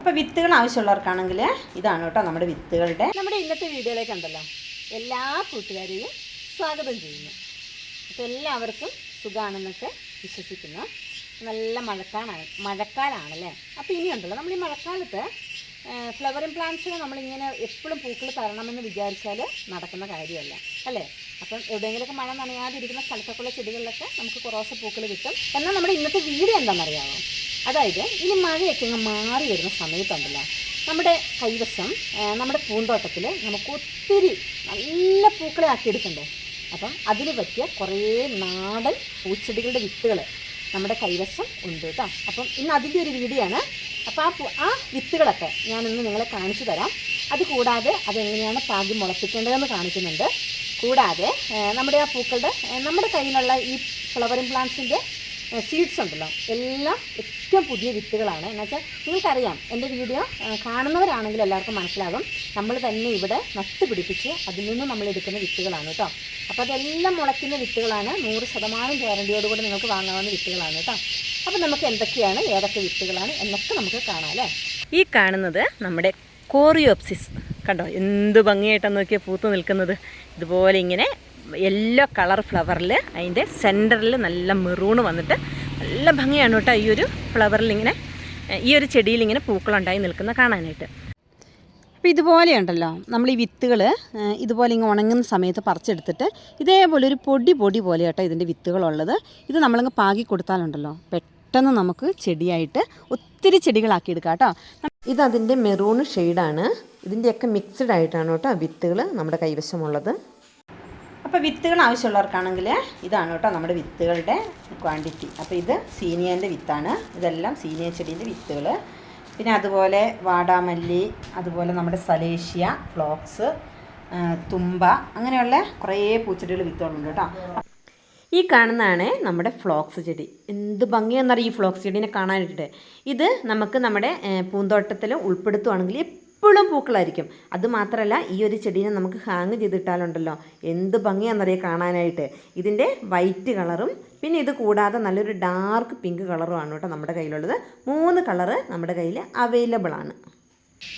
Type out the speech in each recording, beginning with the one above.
അപ്പോൾ വിത്തുകൾ ആവശ്യമുള്ളവർക്കാണെങ്കിൽ ഇതാണ് കേട്ടോ നമ്മുടെ വിത്തുകളുടെ. നമ്മുടെ ഇന്നത്തെ വീഡിയോയിലേക്ക് ഉണ്ടല്ലോ എല്ലാ കൂട്ടുകാരെയും സ്വാഗതം ചെയ്യുന്നു. അപ്പോൾ എല്ലാവർക്കും സുഖമാണെന്നൊക്കെ വിശ്വസിക്കുന്നു. നല്ല മഴക്കാലാണ് മഴക്കാലാണല്ലേ? അപ്പോൾ ഇനിയുണ്ടല്ലോ നമ്മൾ ഈ മഴക്കാലത്ത് ഫ്ലവറിങ് പ്ലാന്റ്സിന് നമ്മളിങ്ങനെ എപ്പോഴും പൂക്കൾ തരണമെന്ന് വിചാരിച്ചാൽ നടക്കുന്ന കാര്യമല്ല. അല്ലേ? അപ്പം എവിടെയെങ്കിലുമൊക്കെ മഴ നനയാതിരിക്കുന്ന സ്ഥലത്തൊക്കെയുള്ള ചെടികളിലൊക്കെ നമുക്ക് കുറേശ്ശെ പൂക്കൾ കിട്ടും. എന്നാൽ നമ്മുടെ ഇന്നത്തെ വീഡിയോ എന്താണെന്നറിയാമോ അതായത് ഇനി മഴയൊക്കെ അങ്ങ് മാറി വരുന്ന സമയത്തുണ്ടല്ലോ നമ്മുടെ കൈവശം നമ്മുടെ പൂന്തോട്ടത്തിൽ നമുക്ക് ഒത്തിരി നല്ല പൂക്കളെ ആക്കിയെടുക്കണ്ടേ? അപ്പം അതിന് പറ്റിയ കുറേ നാടൻ പൂച്ചെടികളുടെ വിത്തുകൾ നമ്മുടെ കൈവശം ഉണ്ട് കേട്ടോ. അപ്പം ഇന്ന് അതിന്റെ ഒരു വീഡിയോ ആണ് അപ്പോൾ ആ ആ വിത്തുകളൊക്കെ ഞാനിന്ന് നിങ്ങളെ കാണിച്ചു തരാം. അത് കൂടാതെ അതെങ്ങനെയാണ് പാകി മുളപ്പിക്കേണ്ടതെന്ന് കാണിക്കുന്നുണ്ട്. കൂടാതെ നമ്മുടെ ആ പൂക്കളുടെ നമ്മുടെ കയ്യിലുള്ള ഈ ഫ്ലവറിങ് പ്ലാന്റ്സിന്റെ സീഡ്സ് ഉണ്ടല്ലോ. എല്ലാം ഏറ്റവും പുതിയ വിത്തുകളാണ്. എന്ന് വെച്ചാൽ നിങ്ങൾക്കറിയാം എന്റെ വീഡിയോ കാണുന്നവരാണെങ്കിൽ എല്ലാവർക്കും മനസ്സിലാകും. നമ്മൾ തന്നെ ഇവിടെ നട്ടുപിടിപ്പിച്ച് അതിൽ നിന്ന് നമ്മൾ എടുക്കുന്ന വിത്തുകളാണ് കേട്ടോ. അപ്പോൾ അതെല്ലാം മുളയ്ക്കുന്ന വിത്തുകളാണ്. നൂറ് ശതമാനം ഗ്യാരണ്ടിയോടുകൂടി നിങ്ങൾക്ക് വാങ്ങാവുന്ന വിത്തുകളാണ് കേട്ടോ. അപ്പോൾ നമുക്ക് എന്തൊക്കെയാണ് ഏതൊക്കെ വിത്തുകളാണ് എന്നൊക്കെ നമുക്ക് കാണാം അല്ലേ? ഈ കാണുന്നത് നമ്മുടെ കോറിയോപ്സിസ്. കണ്ടോ എന്ത് ഭംഗിയായിട്ടാണ് നോക്കിയാൽ പൂത്ത് നിൽക്കുന്നത്. ഇതുപോലെ ഇങ്ങനെ യെല്ലോ കളർ ഫ്ലവറിൽ അതിന്റെ സെന്ററിൽ നല്ല മെറൂണ് വന്നിട്ട് നല്ല ഭംഗിയാണ് കേട്ടോ ഈ ഒരു ഫ്ലവറിൽ ഇങ്ങനെ ഈ ഒരു ചെടിയിൽ ഇങ്ങനെ പൂക്കളുണ്ടായി നിൽക്കുന്ന കാണാനായിട്ട്. അപ്പോൾ ഇതുപോലെയുണ്ടല്ലോ നമ്മൾ ഈ വിത്തുകൾ ഇതുപോലെ ഇങ്ങനെ ഉണങ്ങുന്ന സമയത്ത് പറിച്ചെടുത്തിട്ട് ഇതേപോലെ ഒരു പൊടി പൊടി പോലെ കേട്ടോ ഇതിന്റെ വിത്തുകളുള്ളത്. ഇത് നമ്മളിങ്ങ് പാകി കൊടുത്താലുണ്ടല്ലോ പെട്ടെന്ന് നമുക്ക് ചെടിയായിട്ട് ഒത്തിരി ചെടികളാക്കി എടുക്കാം കേട്ടോ. ഇതതിന്റെ മെറൂൺ ഷെയ്ഡാണ് ഇതിന്റെയൊക്കെ മിക്സ്ഡ് ആയിട്ടാണ് കേട്ടോ വിത്തുകൾ നമ്മുടെ കൈവശമുള്ളത്. അപ്പോൾ വിത്തുകൾ ആവശ്യമുള്ളവർക്കാണെങ്കിൽ ഇതാണ് കേട്ടോ നമ്മുടെ വിത്തുകളുടെ ക്വാണ്ടിറ്റി അപ്പോൾ ഇത് സീനിയന്റെ വിത്താണ്. ഇതെല്ലാം സീനിയ ചെടീന്റെ വിത്തുകൾ. പിന്നെ അതുപോലെ വാടാമല്ലി അതുപോലെ നമ്മുടെ സലേഷ്യ ഫ്ലോക്സ് തുമ്പ അങ്ങനെയുള്ള കുറേ പൂച്ചെടികൾ വിത്തുകളുണ്ട് കേട്ടോ. ഈ കാണുന്നതാണ് നമ്മുടെ ഫ്ലോക്സ് ചെടി. എന്ത് ഭംഗിയാണെന്നറിയാം ഈ ഫ്ലോക്സ് ചെടീനെ കാണാനായിട്ട്? ഇത് നമുക്ക് നമ്മുടെ പൂന്തോട്ടത്തിൽ ഉൾപ്പെടുത്തുവാണെങ്കിൽ എപ്പോഴും പൂക്കളായിരിക്കും. അതുമാത്രമല്ല ഈ ഒരു ചെടീനെ നമുക്ക് ഹാങ് ചെയ്തിട്ടാലുണ്ടല്ലോ. എന്ത് ഭംഗിയാണെന്നറിയാം കാണാനായിട്ട്. ഇതിന്റെ വൈറ്റ് കളറും പിന്നെ ഇത് കൂടാതെ നല്ലൊരു ഡാർക്ക് പിങ്ക് കളറുമാണ് കേട്ടോ നമ്മുടെ കയ്യിലുള്ളത്. മൂന്ന് കളറ് നമ്മുടെ കയ്യിൽ അവൈലബിൾ ആണ്.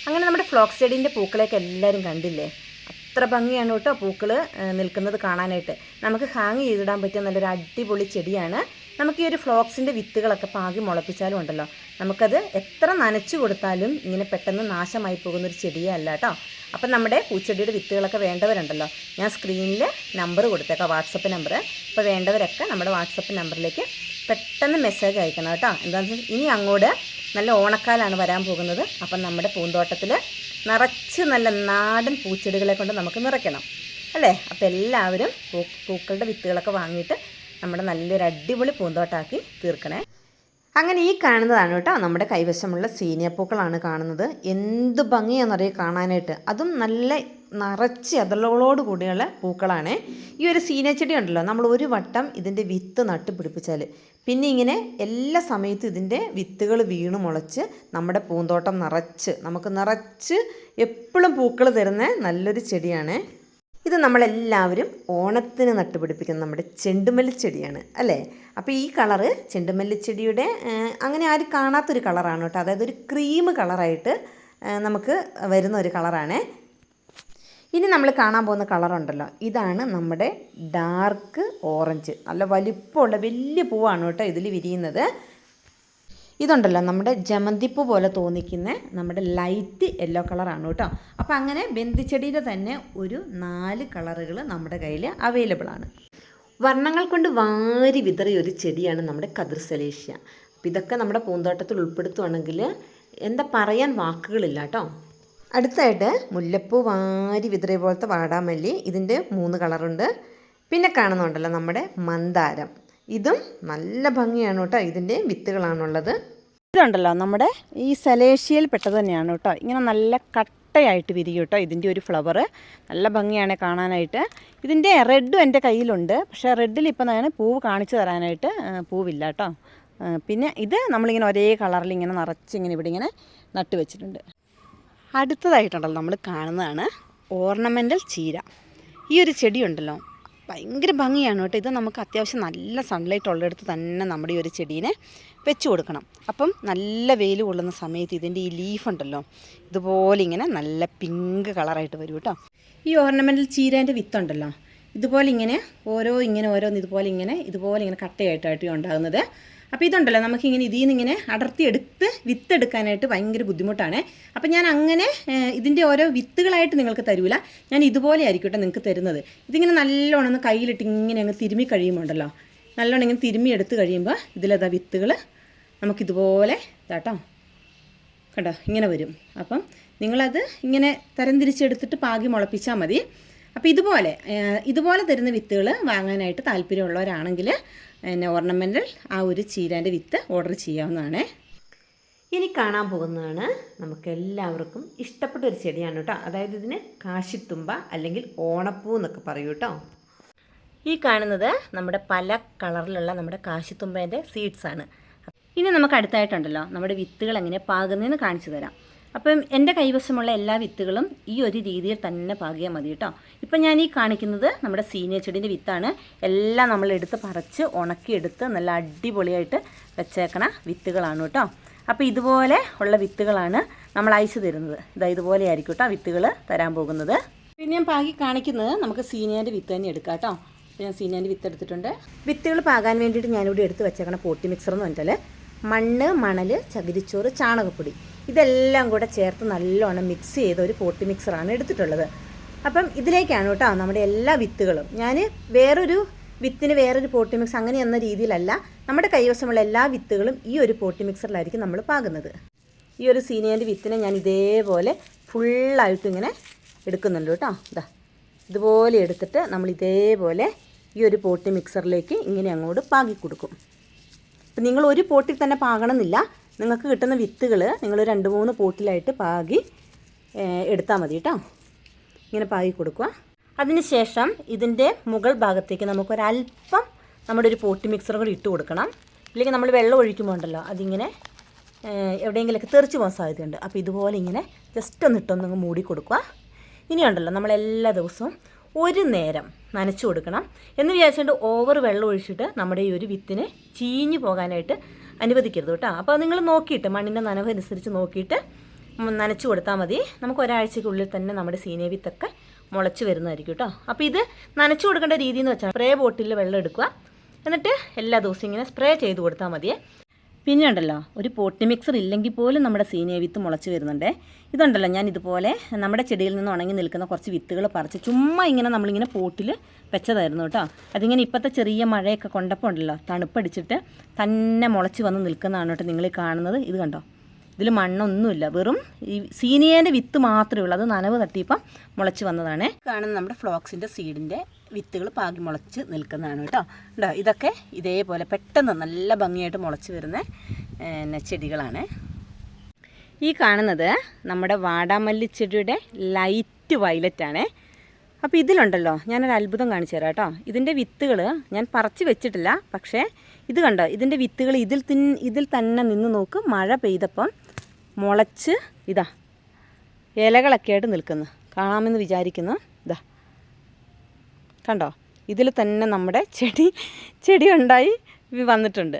അങ്ങനെ നമ്മുടെ ഫ്ലോക്സ് ചെടീന്റെ പൂക്കളെയൊക്കെ എല്ലാവരും കണ്ടില്ലേ? അത്ര ഭംഗിയാണ് കേട്ടോ പൂക്കൾ നിൽക്കുന്നത് കാണാനായിട്ട്. നമുക്ക് ഹാങ് ചെയ്തിടാൻ പറ്റിയ നല്ലൊരു അടിപൊളി ചെടിയാണ് നമുക്ക് ഈ ഒരു ഫ്ലോക്സിന്റെ വിത്തുകളൊക്കെ പാകി മുളപ്പിച്ചാലും ഉണ്ടല്ലോ. നമുക്കത് എത്ര നനച്ചു കൊടുത്താലും ഇങ്ങനെ പെട്ടെന്ന് നാശമായി പോകുന്ന ഒരു ചെടിയേ അല്ല കേട്ടോ. അപ്പം നമ്മുടെ പൂച്ചെടിയുടെ വിത്തുകളൊക്കെ വേണ്ടവരുണ്ടല്ലോ. ഞാൻ സ്ക്രീനിൽ നമ്പർ കൊടുത്തേക്കാം വാട്സപ്പ് നമ്പർ അപ്പോൾ വേണ്ടവരൊക്കെ നമ്മുടെ വാട്സപ്പ് നമ്പറിലേക്ക് പെട്ടെന്ന് മെസ്സേജ് അയക്കണം കേട്ടോ. എന്താണെന്ന് വെച്ചാൽ ഇനി അങ്ങോട്ട് നല്ല ഓണക്കാലാണ് വരാൻ പോകുന്നത്. അപ്പം നമ്മുടെ പൂന്തോട്ടത്തിൽ നിറച്ച് നല്ല നാടൻ പൂച്ചെടികളെ കൊണ്ട് നമുക്ക് നിറയ്ക്കണം. അല്ലേ? അപ്പോൾ എല്ലാവരും പൂക്കളുടെ വിത്തുകളൊക്കെ വാങ്ങിയിട്ട് നമ്മുടെ നല്ലൊരു അടിപൊളി പൂന്തോട്ടാക്കി തീർക്കണേ. അങ്ങനെ ഈ കാണുന്നതാണ് കേട്ടോ നമ്മുടെ കൈവശമുള്ള സീനിയ പൂക്കളാണ് കാണുന്നത്. എന്ത് ഭംഗിയാണെന്നറിയാം കാണാനായിട്ട്. അതും നല്ല നിറച്ച് അതളോട് കൂടിയുള്ള പൂക്കളാണ്. ഈ ഒരു സീനിയ ചെടി ഉണ്ടല്ലോ നമ്മൾ ഒരു വട്ടം ഇതിന്റെ വിത്ത് നട്ട് പിടിപ്പിച്ചാൽ പിന്നെ ഇങ്ങനെ എല്ലാ സമയത്തും ഇതിന്റെ വിത്തുകൾ വീണ് മുളച്ച് നമ്മുടെ പൂന്തോട്ടം നിറച്ച് നമുക്ക് നിറച്ച് എപ്പോഴും പൂക്കൾ തരുന്ന നല്ലൊരു ചെടിയാണ്. ഇത് നമ്മളെല്ലാവരും ഓണത്തിന് നട്ടുപിടിപ്പിക്കുന്ന നമ്മുടെ ചെണ്ടുമല്ലി ചെടിയാണ് അല്ലേ? അപ്പോൾ ഈ കളറ് ചെണ്ടുമല്ലി ചെടിയുടെ അങ്ങനെ ആരും കാണാത്തൊരു കളറാണ് കേട്ടോ. അതായത് ഒരു ക്രീം കളറായിട്ട് നമുക്ക് വരുന്ന ഒരു കളറാണ്. ഇനി നമ്മൾ കാണാൻ പോകുന്ന കളറുണ്ടല്ലോ. ഇതാണ് നമ്മുടെ ഡാർക്ക് ഓറഞ്ച്. നല്ല വലിപ്പമുള്ള വലിയ പൂവാണ് കേട്ടോ ഇതിൽ വിരിയുന്നത്. ഇതുണ്ടല്ലോ നമ്മുടെ ജമന്തിപ്പ് പോലെ തോന്നിക്കുന്ന നമ്മുടെ ലൈറ്റ് യെല്ലോ കളറാണ് കേട്ടോ. അപ്പോൾ അങ്ങനെ ബന്ദിച്ചെടിയുടെ തന്നെ ഒരു നാല് കളറുകൾ നമ്മുടെ കയ്യിൽ അവൈലബിൾ ആണ്. വർണങ്ങൾ കൊണ്ട് വാരി വിതറിയ ഒരു ചെടിയാണ് നമ്മുടെ കതിർസലേഷ്യ അപ്പം ഇതൊക്കെ നമ്മുടെ പൂന്തോട്ടത്തിൽ ഉൾപ്പെടുത്തുവാണെങ്കിൽ എന്താ പറയാൻ വാക്കുകളില്ല കേട്ടോ. അടുത്തായിട്ട് മുല്ലപ്പൂ വാരി വിതറിയ പോലത്തെ വാടാമല്ലി ഇതിന്റെ മൂന്ന് കളറുണ്ട്. പിന്നെ കാണുന്നുണ്ടല്ലോ നമ്മുടെ മന്ദാരം. ഇതും നല്ല ഭംഗിയാണ് കേട്ടോ. ഇതിന്റെ വിത്തുകളാണുള്ളത്. ഇതുണ്ടല്ലോ നമ്മുടെ ഈ സലേഷ്യയിൽ പെട്ടത് തന്നെയാണ് കേട്ടോ. ഇങ്ങനെ നല്ല കട്ടയായിട്ട് വിരിയും കേട്ടോ ഇതിന്റെ ഒരു ഫ്ലവർ നല്ല ഭംഗിയാണ് കാണാനായിട്ട്. ഇതിന്റെ റെഡും എന്റെ കയ്യിലുണ്ട്. പക്ഷേ റെഡിൽ ഇപ്പം ഞാൻ പൂവ് കാണിച്ചു തരാനായിട്ട് പൂവില്ല കേട്ടോ. പിന്നെ ഇത് നമ്മളിങ്ങനെ ഒരേ കളറിൽ ഇങ്ങനെ നിറച്ച് ഇങ്ങനെ ഇവിടെ ഇങ്ങനെ നട്ട് വെച്ചിട്ടുണ്ട്. അടുത്തതായിട്ടുണ്ടല്ലോ നമ്മൾ കാണുന്നതാണ് ഓർണമെന്റൽ ചീര. ഈ ഒരു ചെടി ഉണ്ടല്ലോ ഭയങ്കര ഭംഗിയാണ് കേട്ടോ. ഇത് നമുക്ക് അത്യാവശ്യം നല്ല സൺലൈറ്റ് ഉള്ളിടത്ത് തന്നെ നമ്മുടെ ഈ ഒരു ചെടീനെ വെച്ച് കൊടുക്കണം. അപ്പം നല്ല വെയിൽ കൊള്ളുന്ന സമയത്ത് ഇതിന്റെ ഈ ലീഫ് ഉണ്ടല്ലോ ഇതുപോലെ ഇങ്ങനെ നല്ല പിങ്ക് കളറായിട്ട് വരും കേട്ടോ. ഈ ഓർണമെന്റിൽ ചീരേന്റെ വിത്തുണ്ടല്ലോ ഇതുപോലെ ഇങ്ങനെ ഓരോ ഇങ്ങനെ ഓരോന്ന് ഇതുപോലെ ഇങ്ങനെ ഇതുപോലെ ഇങ്ങനെ കട്ടയായിട്ടായിട്ട് ഉണ്ടാകുന്നത്. അപ്പോൾ ഇതുണ്ടല്ലോ നമുക്കിങ്ങനെ ഇതിൽ നിന്ന് ഇങ്ങനെ അടർത്തിയെടുത്ത് വിത്തെടുക്കാനായിട്ട് ഭയങ്കര ബുദ്ധിമുട്ടാണ്. അപ്പോൾ ഞാൻ അങ്ങനെ ഇതിന്റെ ഓരോ വിത്തുകളായിട്ട് നിങ്ങൾക്ക് തരൂല. ഞാൻ ഇതുപോലെ ആയിരിക്കും കേട്ടോ നിങ്ങൾക്ക് തരുന്നത്. ഇതിങ്ങനെ നല്ലോണം ഒന്ന് കയ്യിലിട്ട് ഇങ്ങനെ അങ്ങ് തിരുമ്മി കഴിയുമ്പോണ്ടല്ലോ. നല്ലോണം ഇങ്ങനെ തിരുമ്മി എടുത്ത് കഴിയുമ്പോൾ ഇതിലതാ വിത്തുകൾ നമുക്കിതുപോലെ ഇതാട്ടോ കണ്ടോ ഇങ്ങനെ വരും. അപ്പം നിങ്ങളത് ഇങ്ങനെ തരംതിരിച്ചെടുത്തിട്ട് പാകി മുളപ്പിച്ചാൽ മതി. അപ്പോൾ ഇതുപോലെ ഇതുപോലെ തരുന്ന വിത്തുകൾ വാങ്ങാനായിട്ട് താല്പര്യമുള്ളവരാണെങ്കിൽ പിന്നെ ഓർണമെന്റൽ ആ ഒരു ചീരാന്റെ വിത്ത് ഓർഡർ ചെയ്യാവുന്നതാണ്. ഇനി കാണാൻ പോകുന്നതാണ് നമുക്ക് എല്ലാവർക്കും ഇഷ്ടപ്പെട്ട ഒരു ചെടിയാണ് കേട്ടോ. അതായത് ഇതിന് കാശിത്തുമ്പ അല്ലെങ്കിൽ ഓണപ്പൂ എന്നൊക്കെ പറയൂ കേട്ടോ. ഈ കാണുന്നത് നമ്മുടെ പല കളറിലുള്ള നമ്മുടെ കാശിത്തുമ്പേന്റെ സീഡ്സ് ആണ്. ഇനി നമുക്ക് അടുത്തായിട്ടുണ്ടല്ലോ നമ്മുടെ വിത്തുകൾ എങ്ങനെ പാകുന്നതെന്ന് കാണിച്ചു തരാം. അപ്പം എന്റെ കൈവശമുള്ള എല്ലാ വിത്തുകളും ഈ ഒരു രീതിയിൽ തന്നെ പാകിയാൽ മതി കേട്ടോ. ഇപ്പം ഞാൻ ഈ കാണിക്കുന്നത് നമ്മുടെ സീനിയർ ചെടീന്റെ വിത്താണ്. എല്ലാം നമ്മൾ എടുത്ത് പറിച്ച് ഉണക്കിയെടുത്ത് നല്ല അടിപൊളിയായിട്ട് വെച്ചേക്കണ വിത്തുകളാണ് കേട്ടോ. അപ്പോൾ ഇതുപോലെ ഉള്ള വിത്തുകളാണ് നമ്മൾ അയച്ചു തരുന്നത്. ഇതാ ഇതുപോലെ ആയിരിക്കും കേട്ടോ വിത്തുകൾ തരാൻ പോകുന്നത്. പിന്നെ ഞാൻ പാകി കാണിക്കുന്നത് നമുക്ക് സീനിയറിന്റെ വിത്ത് തന്നെ എടുക്കാം കേട്ടോ. ഞാൻ സീനിയറിന്റെ വിത്ത് എടുത്തിട്ടുണ്ട്. വിത്തുകൾ പാകാൻ വേണ്ടിയിട്ട് ഞാനിവിടെ എടുത്ത് വെച്ചേക്കണ പോട്ടി മിക്സർ എന്ന് പറഞ്ഞാൽ മണ്ണ് മണൽ ചകിരിച്ചോറ് ചാണകപ്പൊടി. ഇതെല്ലാം കൂടെ ചേർത്ത് നല്ലോണം മിക്സ് ചെയ്ത ഒരു പോട്ടി മിക്സറാണ് എടുത്തിട്ടുള്ളത്. അപ്പം ഇതിലേക്കാണ് കേട്ടോ നമ്മുടെ എല്ലാ വിത്തുകളും. ഞാൻ വേറൊരു വിത്തിന് വേറൊരു പോട്ടി മിക്സ് അങ്ങനെ എന്ന രീതിയിലല്ല. നമ്മുടെ കൈവശമുള്ള എല്ലാ വിത്തുകളും ഈ ഒരു പോട്ടി മിക്സറിലായിരിക്കും നമ്മൾ പാകുന്നത്. ഈ ഒരു സീനിയറിന്റെ വിത്തിനെ ഞാൻ ഇതേപോലെ ഫുള്ളായിട്ട് ഇങ്ങനെ എടുക്കുന്നുണ്ട് കേട്ടോ. ഇതാ ഇതുപോലെ എടുത്തിട്ട് നമ്മൾ ഇതേപോലെ ഈ ഒരു പോട്ടി മിക്സറിലേക്ക് ഇങ്ങനെ അങ്ങോട്ട് പാകി കൊടുക്കും അപ്പം നിങ്ങൾ ഒരു പോട്ടിൽ തന്നെ പാകണമെന്നില്ല. നിങ്ങൾക്ക് കിട്ടുന്ന വിത്തുകൾ നിങ്ങൾ രണ്ട് മൂന്ന് പോട്ടിലായിട്ട് പാകി എടുത്താൽ മതി കേട്ടോ ഇങ്ങനെ പാകി കൊടുക്കുക. അതിനുശേഷം ഇതിന്റെ മുകൾ ഭാഗത്തേക്ക് നമുക്കൊരല്പം നമ്മുടെ ഒരു പോട്ടി മിക്സർ കൂടി ഇട്ട് കൊടുക്കണം. ഇല്ലെങ്കിൽ നമ്മൾ വെള്ളം ഒഴിക്കുമ്പോൾ ഉണ്ടല്ലോ അതിങ്ങനെ എവിടെയെങ്കിലൊക്കെ തെറിച്ച് പോകാൻ സാധ്യതയുണ്ട്. അപ്പോൾ ഇതുപോലെ ഇങ്ങനെ ജസ്റ്റ് ഒന്ന് ഇട്ടൊന്നങ്ങ് മൂടി കൊടുക്കുക. ഇനിയുണ്ടല്ലോ നമ്മൾ എല്ലാ ദിവസവും ഒരു നേരം നനച്ചു കൊടുക്കണം. എന്ന് വിചാരിച്ചുകൊണ്ട് ഓവർ വെള്ളം ഒഴിച്ചിട്ട് നമ്മുടെ ഈ ഒരു വിത്തിനെ ചീഞ്ഞു പോകാനായിട്ട് അനുവദിക്കരുത് കേട്ടോ. അപ്പോൾ നിങ്ങൾ നോക്കിയിട്ട് മണ്ണിന്റെ നനവ് അനുസരിച്ച് നോക്കിയിട്ട് നനച്ചു കൊടുത്താൽ മതി. നമുക്ക് ഒരാഴ്ചക്കുള്ളിൽ തന്നെ നമ്മുടെ സീനിയ വിത്തൊക്കെ മുളച്ച് വരുന്നതായിരിക്കും കേട്ടോ. അപ്പോൾ ഇത് നനച്ചു കൊടുക്കേണ്ട രീതി എന്ന് വെച്ചാൽ സ്പ്രേ ബോട്ടിലിൽ വെള്ളം എടുക്കുക. എന്നിട്ട് എല്ലാ ദിവസവും ഇങ്ങനെ സ്പ്രേ ചെയ്ത് കൊടുത്താൽ മതിയേ. പിന്നെ ഉണ്ടല്ലോ ഒരു പോട്ടി മിക്സർ ഇല്ലെങ്കിൽ പോലും നമ്മുടെ സീനിയ വിത്ത് മുളച്ച് വരുന്നുണ്ട്. ഇതുണ്ടല്ലോ ഞാൻ ഇതുപോലെ നമ്മുടെ ചെടിയിൽ നിന്ന് ഉണങ്ങി നിൽക്കുന്ന കുറച്ച് വിത്തുകൾ പറിച്ച് ചുമ്മാ ഇങ്ങനെ നമ്മളിങ്ങനെ പോട്ടിൽ വെച്ചതായിരുന്നു കേട്ടോ. അതിങ്ങനെ ഇപ്പോഴത്തെ ചെറിയ മഴയൊക്കെ കൊണ്ടപ്പോൾ ഉണ്ടല്ലോ തണുപ്പടിച്ചിട്ട് തന്നെ മുളച്ച് വന്ന് നിൽക്കുന്നതാണ് കേട്ടോ നിങ്ങൾ കാണുന്നത്. ഇത് കണ്ടോ? ഇതിൽ മണ്ണൊന്നുമില്ല. വെറും ഈ സീനിയേന്റെ വിത്ത് മാത്രമേ ഉള്ളൂ. അത് നനവ് തട്ടിയപ്പം മുളച്ച് വന്നതാണ്. കാണുന്ന നമ്മുടെ ഫ്ലോക്സിന്റെ സീഡിന്റെ വിത്തുകൾ പാകി മുളച്ച് നിൽക്കുന്നതാണ് കേട്ടോ. ഉണ്ടോ ഇതൊക്കെ ഇതേപോലെ പെട്ടെന്ന് നല്ല ഭംഗിയായിട്ട് മുളച്ച് വരുന്ന പിന്നെ ചെടികളാണ്. ഈ കാണുന്നത് നമ്മുടെ വാടാമല്ലി ചെടിയുടെ ലൈറ്റ് വയലറ്റ് ആണ് അപ്പോൾ ഇതിലുണ്ടല്ലോ ഞാനൊരു അത്ഭുതം കാണിച്ചു തരാം കേട്ടോ. ഇതിന്റെ വിത്തുകൾ ഞാൻ പറിച്ച് വെച്ചിട്ടില്ല പക്ഷേ ഇത് കണ്ടോ? ഇതിന്റെ വിത്തുകൾ ഇതിൽ തിൻ ഇതിൽ തന്നെ നിന്ന് നോക്ക് മഴ പെയ്തപ്പം മുളച്ച് ഇതാ ഇലകളൊക്കെ ആയിട്ട് നിൽക്കുന്നു. കാണാമെന്ന് വിചാരിക്കുന്നു. ഇതാ. കണ്ടോ? ഇതിൽ തന്നെ നമ്മുടെ ചെടി ചെടി ഉണ്ടായി വന്നിട്ടുണ്ട്.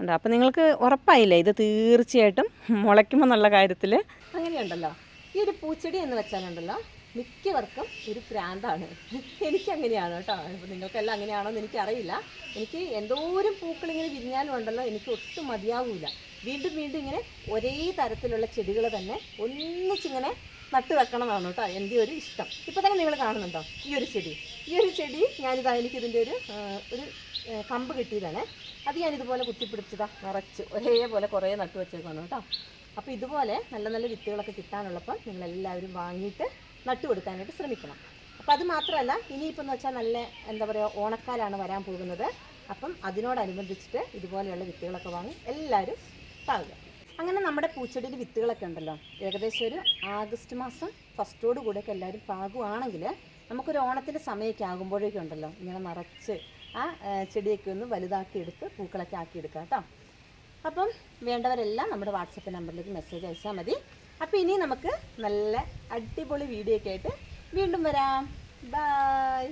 ഉണ്ടോ അപ്പോൾ നിങ്ങൾക്ക് ഉറപ്പായില്ലേ? ഇത് തീർച്ചയായിട്ടും മുളയ്ക്കുമെന്നുള്ള കാര്യത്തിൽ അങ്ങനെയുണ്ടല്ലോ. ഈ ഒരു പൂച്ചെടി എന്ന് വെച്ചാലുണ്ടല്ലോ മിക്കവർക്കും ഒരു പ്രാന്താണ്. എനിക്കങ്ങനെയാണ് കേട്ടോ. ഇപ്പോൾ നിങ്ങൾക്കെല്ലാം അങ്ങനെയാണോ എന്ന് എനിക്കറിയില്ല. എനിക്ക് എന്തോരം പൂക്കൾ ഇങ്ങനെ വിരിഞ്ഞാലും ഉണ്ടല്ലോ എനിക്ക് ഒട്ടും മതിയാവൂല. വീണ്ടും വീണ്ടും ഇങ്ങനെ ഒരേ തരത്തിലുള്ള ചെടികൾ തന്നെ ഒന്നിച്ചിങ്ങനെ നട്ടു വെക്കണമെന്നാണ് കേട്ടോ എന്റെ ഒരു ഇഷ്ടം. ഇപ്പോൾ തന്നെ നിങ്ങൾ കാണുന്നുണ്ടോ? ഈ ഒരു ചെടി. ഈ ഒരു ചെടി ഞാനിതാ എനിക്കിതിന്റെ ഒരു ഒരു കമ്പ് കിട്ടിയതാണ്. അത് ഞാനിതുപോലെ കുത്തിപ്പിടിച്ചതാ നിറച്ച് ഒരേപോലെ കുറേ നട്ടു വെച്ചേക്കാണ് കേട്ടോ. അപ്പോൾ ഇതുപോലെ നല്ല നല്ല വിത്തുകളൊക്കെ കിട്ടാനുള്ളപ്പം നിങ്ങൾ എല്ലാവരും വാങ്ങിയിട്ട് നട്ടു കൊടുക്കാനായിട്ട് ശ്രമിക്കണം. അപ്പോൾ അത് മാത്രമല്ല ഇനിയിപ്പോൾ എന്ന് വെച്ചാൽ നല്ല എന്താ പറയുക ഓണക്കാലാണ് വരാൻ പോകുന്നത്. അപ്പം അതിനോടനുബന്ധിച്ചിട്ട് ഇതുപോലെയുള്ള വിത്തുകളൊക്കെ വാങ്ങി എല്ലാവരും പാകുക അങ്ങനെ നമ്മുടെ പൂച്ചെടിയിൽ വിത്തുകളൊക്കെ ഉണ്ടല്ലോ. ഏകദേശം ഒരു ആഗസ്റ്റ് മാസം ഫസ്റ്റോട് കൂടെയൊക്കെ എല്ലാവരും പാകുവാണെങ്കിൽ നമുക്കൊരു ഓണത്തിന്റെ സമയമൊക്കെ ആകുമ്പോഴേക്കും ഉണ്ടല്ലോ. ഇങ്ങനെ നിറച്ച് ആ ചെടിയൊക്കെ ഒന്ന് വലുതാക്കി എടുത്ത് പൂക്കളൊക്കെ ആക്കി എടുക്കാം കേട്ടോ. അപ്പം വേണ്ടവരെല്ലാം നമ്മുടെ വാട്സപ്പ് നമ്പറിലേക്ക് മെസ്സേജ് അയച്ചാൽ മതി. അപ്പോൾ ഇനി നമുക്ക് നല്ല അടിപൊളി വീഡിയോ ഒക്കെ ആയിട്ട് വീണ്ടും വരാം. ബൈ